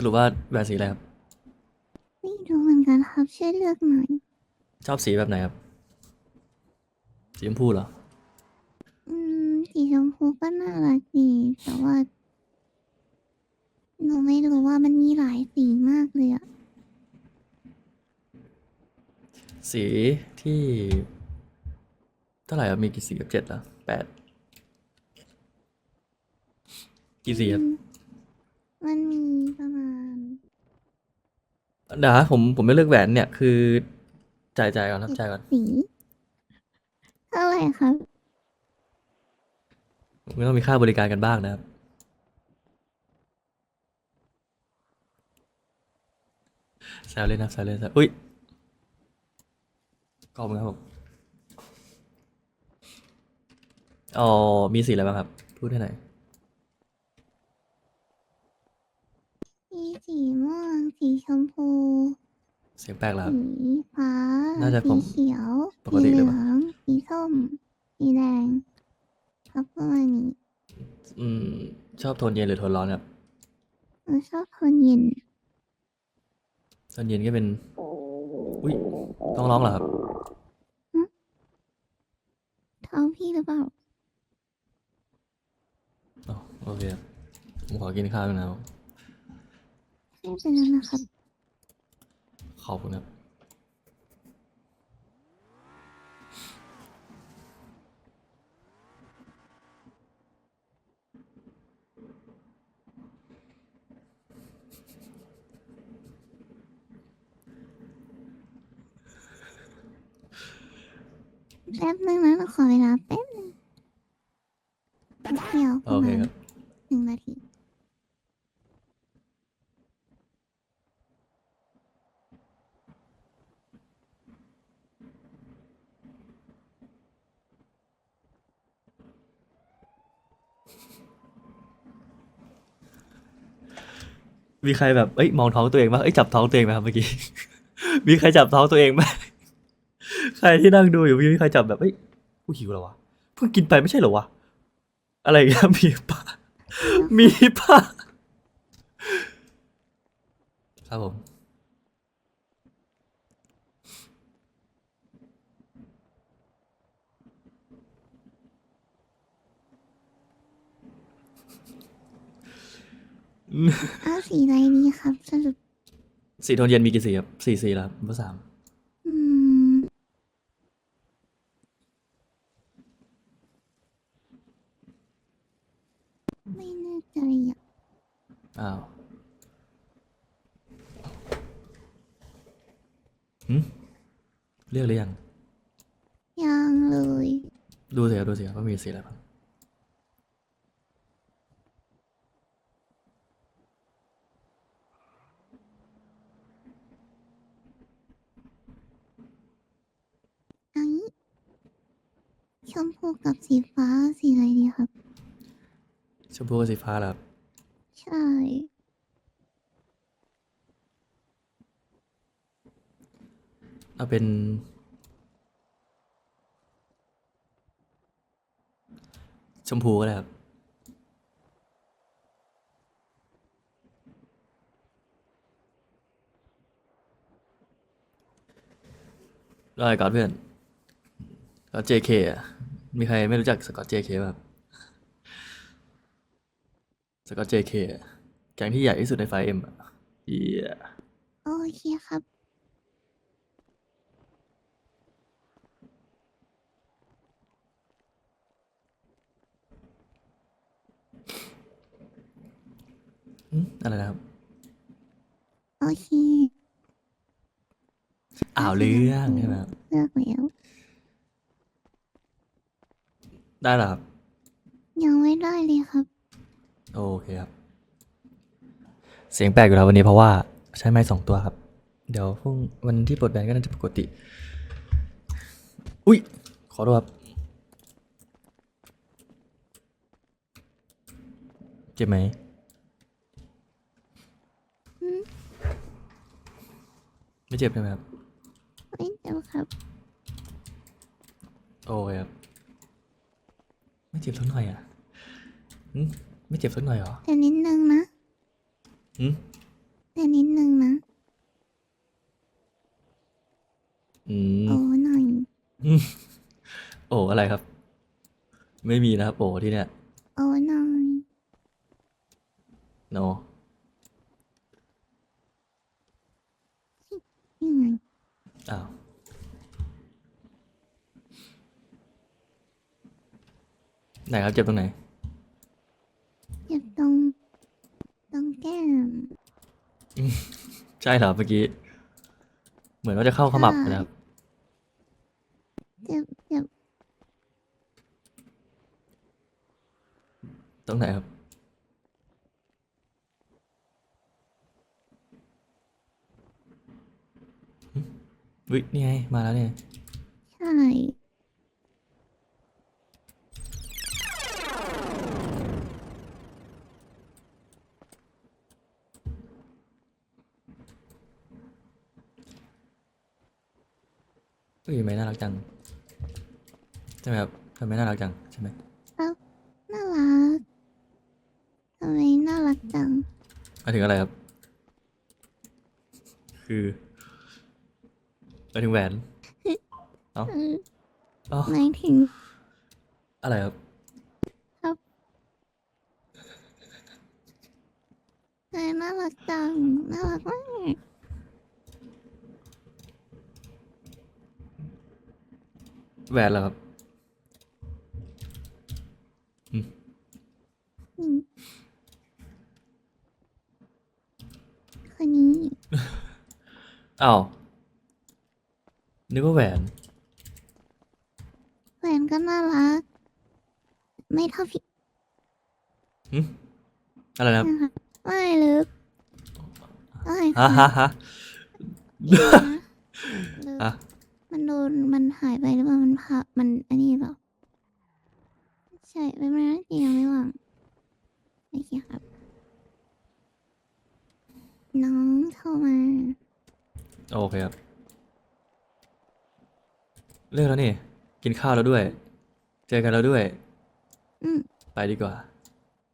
สรุปว่าแหวนสีอะไรครับ ไม่รู้เหมือนกันครับช่วยเลือกหน่อย ชอบสีแบบไหนครับ สีชมพูเหรอ อืมสีชมพูก็น่ารักดี แต่ว่าหนูไม่รู้ว่ามันมีหลายสีมากเลยอะสีที่ เท่าไหร่ครับมีกี่สีครับเจ็ดเหรอแปดกี่สีครับ อืมมันมีประมาณ เดี๋ยวนะผมผมไม่เลือกแหวนเนี่ยคือจ่ายจ่ายก่อนครับจ่ายก่อนสีเท่าไหร่ครับ ไม่ต้องมีค่าบริการกันบ้างนะครับแซวเล่นนะครับแซวเล่นแซวอุ้ยขอบคุณครับผมอ๋อมีสีอะไรบ้างครับ พูดให้หน่อย มี สีม่วง สีชมพูเสียงแปลกแล้วครับสีฟ้าน่าจะผสีมเขียวปกติสีหเหรือลืเปอล่างสีส้ม สีแดงครับประมาณนี้อืม ชอบโทนเย็นหรือโทนร้อนครับหนูชอบโทนเย็นโทนเย็นก็เป็น อุ้ยต้องร้องเหรอครับ ท้องพี่หรือเปล่า อ๋อโอเคครับผมขอกินข้าวหน่อยนะครับ ไม่เป็นไรนะครับขอบคุณครับ แป๊บนึงนะเราขอเวลาแป๊บนึงแป๊บเดียวประ โอเค มาณ ครับ หนึ่งนาที มีใครแบบเอ้ยมองท้องตัวเองบ้างเอ้ยจับท้องตัวเองไหมครับเมื่อกี้ มีใครจับท้องตัวเองไหมใครที่นั่งดูอยู่มีใครจับแบบเอ้ยกูหิวแล้ววะเพิ่งกินไปไม่ใช่เหรอวะอะไรเงี้ยมีปะมีปะครับผม เอาสีอะไรดีครับสรุปสีโทนเย็นมีกี่สีครับสี่สีแล้วครับเบอร์สามอืมไม่แน่ใจอะอ้าวหืมเรียกหรือยังยังเลย ดูสิครับดูสิครับว่ามีสีอะไรบ้าง อันนี้ ชมพูกับสีฟ้าสีอะไรดีครับ ชมพูกับสีฟ้าแล้วครับใช่ เอาเป็น ชมพูก็ได้ครับ ได้ก่อนเพื่อนสกอต JK อะ มีใครไม่รู้จักสกอต JK บ้างครับสกอต JK อะแก๊งที่ใหญ่ที่สุดในไฟเอ็มอะเหี้ยโอเคครับหึอะไรนะครับ โอเคอ่าวเรื่องใช่ไหมครับ เลือกแล้ว ได้แล้วครับ ยังไม่ได้เลยครับ โอเคครับ เสียงแปลกอยู่แล้ววันนี้เพราะว่าใช้ไม้สองตัวครับ เดี๋ยวพรุ่งวันที่ปลดแบนก็น่าจะปกติ อุ้ย ขอโทษครับ เจ็บไหมอืมไม่เจ็บใช่ไหมครับ ไม่เดี๋ยวครับ โอเคครับ ไม่เจ็บสักหน่อยอะหึไม่เจ็บสักหน่อยเหรอแต่นิดนึงนะหึแต่นิดนึงนะอืม โอ้หน่อย โอ้อะไรครับ ไม่มีนะครับโอ้ที่เนี่ย โอ้หน่อย โน นี่ไง อ้าวไหนครับเจ็บตรงไหน เจ็บตรงตรงแก้มใช่เหรอเมื่อกี้ เหมือนว่าจะเข้าขมับนะครับ เจ็บเจ็บตรงไหนครับ วินี่ไง มาแล้วเนี่ย อุ้ยไม่น่ารักจังใช่ไหมครับทำไมน่ารักจังใช่ไหมน่ารักทำไมน่ารักจัง หมายถึงอะไรครับ คือหมายถึงแหวน เอออ๋อหมายถึงอะไรครับเธอน่ารักจัง น่ารักมาก แหวนเหรอครับอืมคนนี้อ้าวนึกว่าแหวนแฟนก็น่ารัก ไม่เท่าพี่อะไรนะครับ นะคะไม่ลึกไม่ฮ่าฮ่าฮ่าลึกอะ มันโดนมันหายไป หรือเปล่ามันพับมันอันนี้เปล่าใช่ไม่ไม่จริงยังไม่ว่างโอเคครับ น้องเข้ามา โอเคครับ เลิกแล้วนี่ กินข้าวแล้วด้วย เจอกันแล้วด้วย อืมไปดีกว่า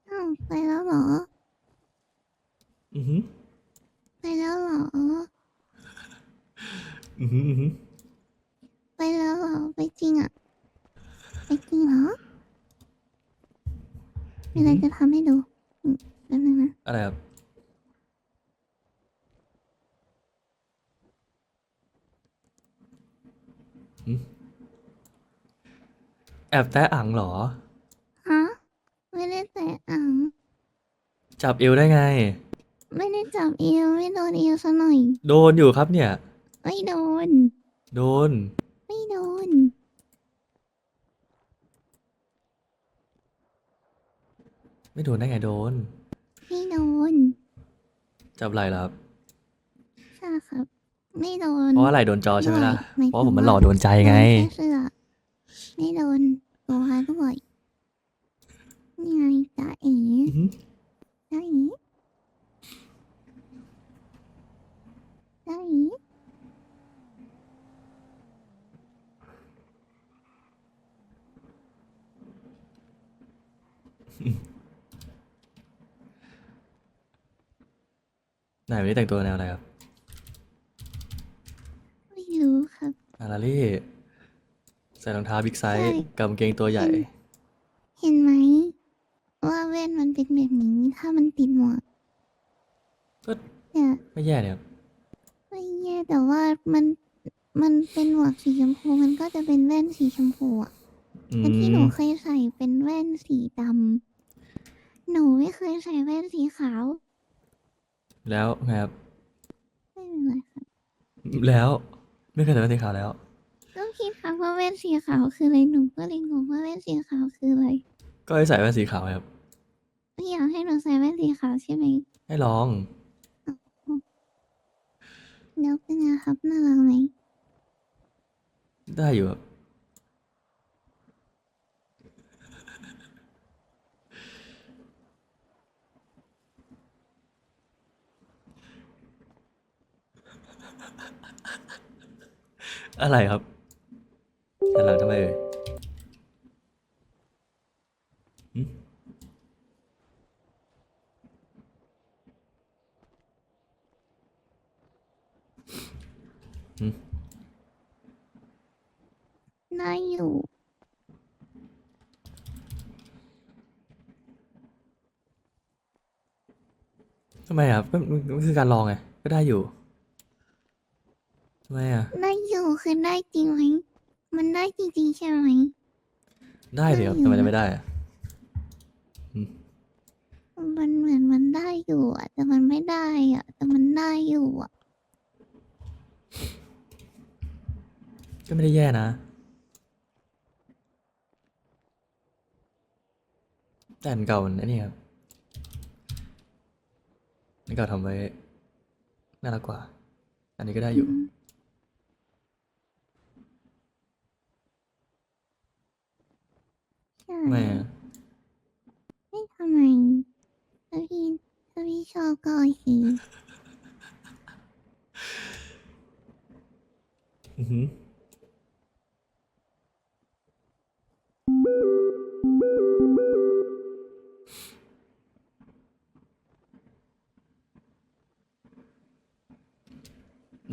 อ้าวไปแล้วเหรออือหือ ไปแล้วเหรอ อือหืออือหือ ไปแล้วเหรอ ไป จริงอะไปจริงเหรอมีอะไรจะทำให้ดูอืมแป๊บนึงนะ อะไรครับหืมแอบแตะอ่างเหรอ ฮะ ไม่ได้แตะอ่างจับเอวได้ไง ไม่ได้จับเอวไม่โดนเอวซะหน่อย โดนอยู่ครับเนี่ย ไม่โดน โดน ไม่โดน ไม่โดนได้ไงโดน ไม่โดนจับไหล่เหรอครับใช่ครับ ไม่โดนเพราะว่าไหล่โดนจอใช่ไหมล่ะด้วยเพราะว่าผมมันหล่อโดนใจไงโดนแค่เสื้อไม่โดนตัวด้วยนี่ไงจ่าเอ๋ อือหือ จ่าเอ๋จ่าเอ๋ ไหนวันนี้แต่งตัวแนวอะไรครับไม่รู้ครับ อาราลี่ใส่รองเท้าบิ๊กไซส์ใช่ กับกางเกงตัวใหญ่ เห็นไหม ว่าแว่นมันเป็นแบบนี้ ถ้ามันติดหมวกก็ เนี่ยไม่แย่เนี่ยครับไม่แย่แต่ว่ามันมันเป็นหมวกสีชมพูมันก็จะเป็นแว่นสีชมพูอะอืแต่ที่หนูมเคยใส่เป็นแว่นสีดำหนูไม่เคยใส่แว่นสีขาว แล้วไงครับ ไม่เป็นไรครับแล้วไม่เคยใส่แว่นสีขาวแล้ว ก็คิดค่ะว่าแว่นสีขาวคืออะไรหนูก็เลยงงว่าแว่นสีขาวคืออะไรก็ให้ใส่แว่นสีขาวครับไม่อยากให้หนูใส่แว่นสีขาวใช่ไหมให้ลอง แล้วเป็นไงครับน่ารักไหมได้อยู่ครับ อะไรครับหันหลังทำไมเอ่ยหึฮึได้อยู่ ทำไมอะก็มันมันคือการลองไง ก็ได้อยู่ ทำไมอะ ได้อยู่คือได้จริงไหมมันได้จริงๆใช่ไหม ได้เดี๋ยวได้อยู่ทำไมจะไม่ได้อะมันเหมือนมันได้อยู่อะแต่มันไม่ได้อะแต่มันได้อยู่อะก็ไม่ได้แย่นะ แต่อันเก่ามันไอ้นี่ครับอันเก่าทำไว้น่ารักกว่า อันนี้ก็ได้อยู่ ม ใช่ทำไมอะไม่ทำไมถ้าพี่ถ้าพี่ชอบก็โอเคอือหือ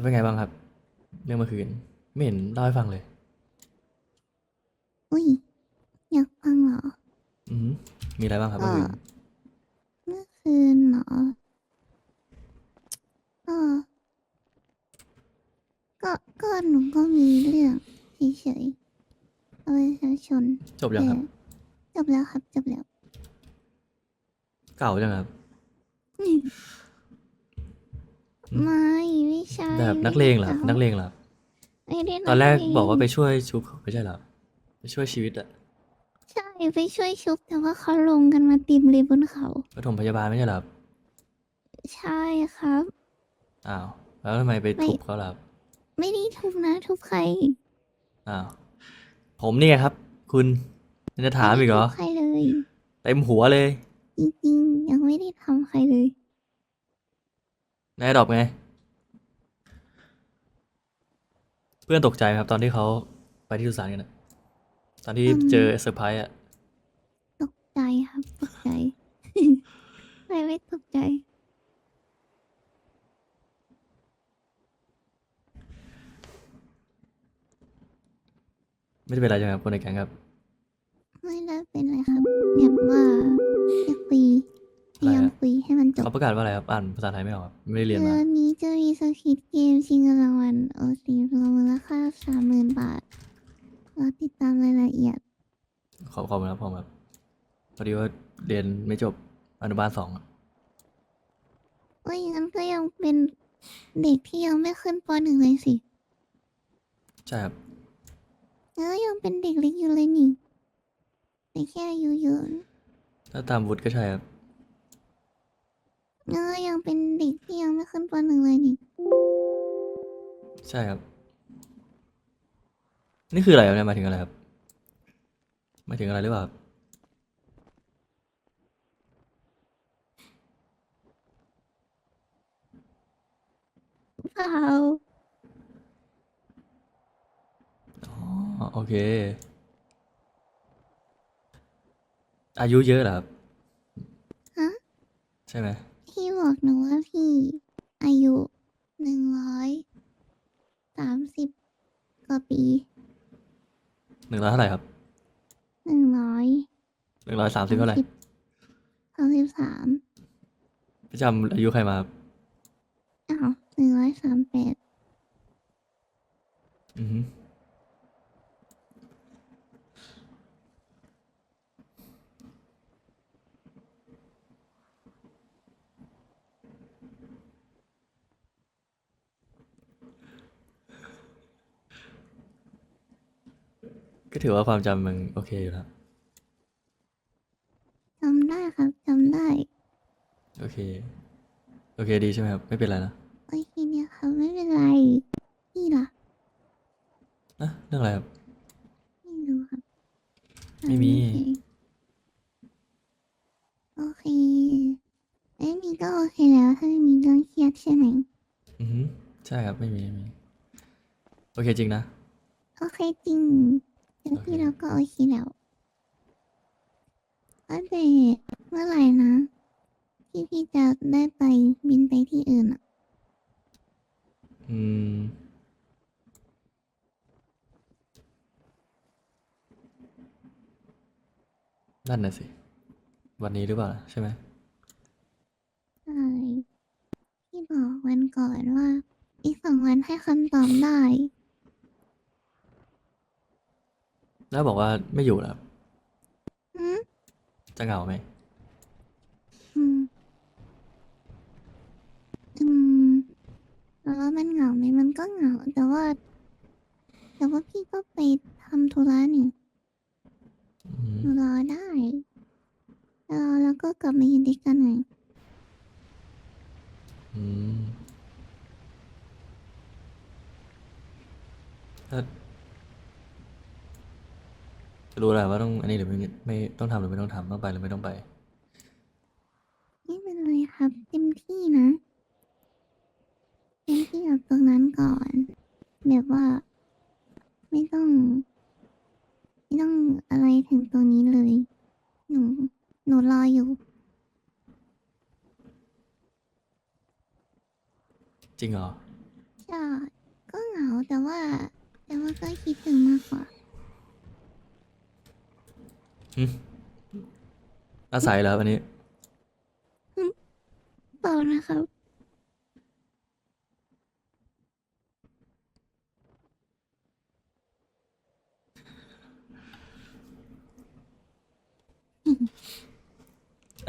เป็นไงบ้างครับ เรื่องเมื่อคืน ไม่เห็นเล่าให้ฟังเลยอุ้ยอยากฟังเหรอ อือหือ มีอะไรบ้างครับเมื่อคืนเมื่อคืนเหรอก็ก็ก็หนูก็มีเรื่องเฉยๆเอาประชาชนจบยังครับ แต่จบแล้วครับจบแล้ว เก่าจังครับ อืม ไม่ไม่ใช่แบบนักเลงเหรอครับไม่นักเลงเหรอครับไม่ได้ตอนแรกเลงบอกว่าไปช่วยชุบไม่ใช่เหรอไปช่วยชีวิตอะ ใช่ไปช่วยชุบแต่ว่าเขาลงกันมาติมเลยบนเขา ปฐมพยาบาลไม่ใช่เหรอครับใช่ครับ อ้าวแล้วทำไมไปไม่ทุบเขาล่ะครับไม่ได้ทุบนะทุบใครอ้าวผมนี่ไงครับ คุณยังจะถามอีกเหรอไได้ทุบใครเลยเต็มหัวเลยจริงๆยังไม่ได้ทำใครเลยนายดอกไง เพื่อนตกใจไหมครับ ตอนที่เขาไปที่สุสานกันอะตอนที่อืมเจอเซอร์ไพรส์อะตก ใจครับตกใจ ใครไม่ตกใจ ไม่ได้เป็นไรใช่ไหมครับคนในแก๊งครับ ไม่ได้เป็นไรครับแบบว่าจะคุยพอะไรยายามอะคุยให้มันจบเขาประกาศว่าอะไรครับ อ่านภาษาไทยไม่ออกครับ ไม่ได้เรียนมาเดือนนี้จะมีสกิทเกมชิงเงินรางวัลโอซีรวมมูลค่าสามหมื่นบาทรอติดตามรายละเอียด ขอบขอบคุณครับผมครับ พอดีว่าเรียนไม่จบอนุบาลสองอะโอ้ยงั้นก็ยังเป็นเด็กที่ยังไม่ขึ้นปหนึ่งเลยสิใช่ครับเออยังเป็นเด็กเล็กอยู่เลยนี่แต่แค่อายุเยอะถ้าตามวุฒิก็ใช่ครับเออยังเป็นเด็กที่ยังไม่ขึ้นปหนึ่งเลยนี่ใช่ครับ นี่คืออะไรครับเนี่ยหมายถึงอะไรครับหมายถึงอะไรหรือเปล่าครับ เปล่าอ๋อโอเค อายุเยอะเหรอครับ ฮะใช่ไหมพี่บอกหนูว่าพี่ อายุหนึ่งร้อยสามสิบกว่าปีหนึ่งร้อยเท่าไหร่ครับหนึ่งร้อยหนึ่งร้อยสามสิบเท่าไหร่สามสิบสามพี่จำอายุใครมาครับอ้าวห นึ่งร้อยสามแปดอือฮึก็ถือว่าความจำมันโอเคอยู่แล้ว จำได้ครับจำได้ โอเค โอเคดีใช่ไหมครับ ไม่เป็นไรนะ ก็โอเคแล้วถ้ามีเรื่องเครียดใช่ไหมอือฮึใช่ครับไม่มีไม่มีโอเคจริงนะ โอเคจริงแล้วพี่เราก็โอเคแล้วอัปเดตเมื่อไหร่นะที่พี่จะได้ไปบินไปที่อื่นอะ อืม นั่นน่ะสิ วันนี้หรือเปล่า ใช่ไหม ใช่พี่บอกวันก่อนว่า อีกสองวันให้คำตอบได้แล้วบอกว่าไม่อยู่แล้วครับอืมจะเหงาไหมอืมอืมแล้วว่ามันเหงาไหมมันก็เหงา แต่ว่า แต่ว่าพี่ก็ไปทำธุระนี่อืมหนูรอได้รอแล้วก็กลับมายินดีกันไงอืม ถ้าจะรู้แหละว่าต้องอันนี้หรือไม่ไม่ต้องทำหรือไม่ต้องทำต้องไปหรือไม่ต้องไป ไม่เป็นไรครับ เต็มที่นะเต็มที่กับตรงนั้นก่อน แบบว่า ไม่ต้อง ไม่ต้องอะไรถึงตรงนี้เลย หนู หนูรออยู่ จริงเหรอ ใช่ก็เหงาแต่ว่า แต่ว่าก็คิดถึงมากกว่า อาศัยแล้วอันนี้ เปล่านะครับ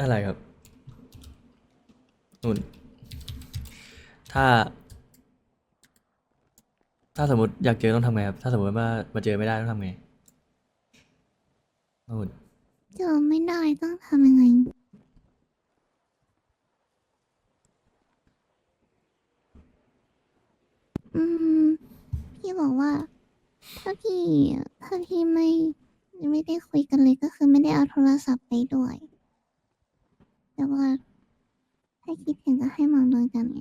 อะไรครับนุ่น ถ้า ถ้าสมมติอยากเจอต้องทำไงครับ ถ้าสมมติว่ามาเจอไม่ได้ต้องทำไง นุ่นเจอไม่ได้ต้องทำยังไงอืม พี่บอกว่า ถ้าพี่ ถ้าพี่ไม่ ไม่ได้คุยกันเลยก็คือไม่ได้เอาโทรศัพท์ไปด้วย แต่ว่า ถ้าคิดถึงก็ให้มองดวงจันทร์ไง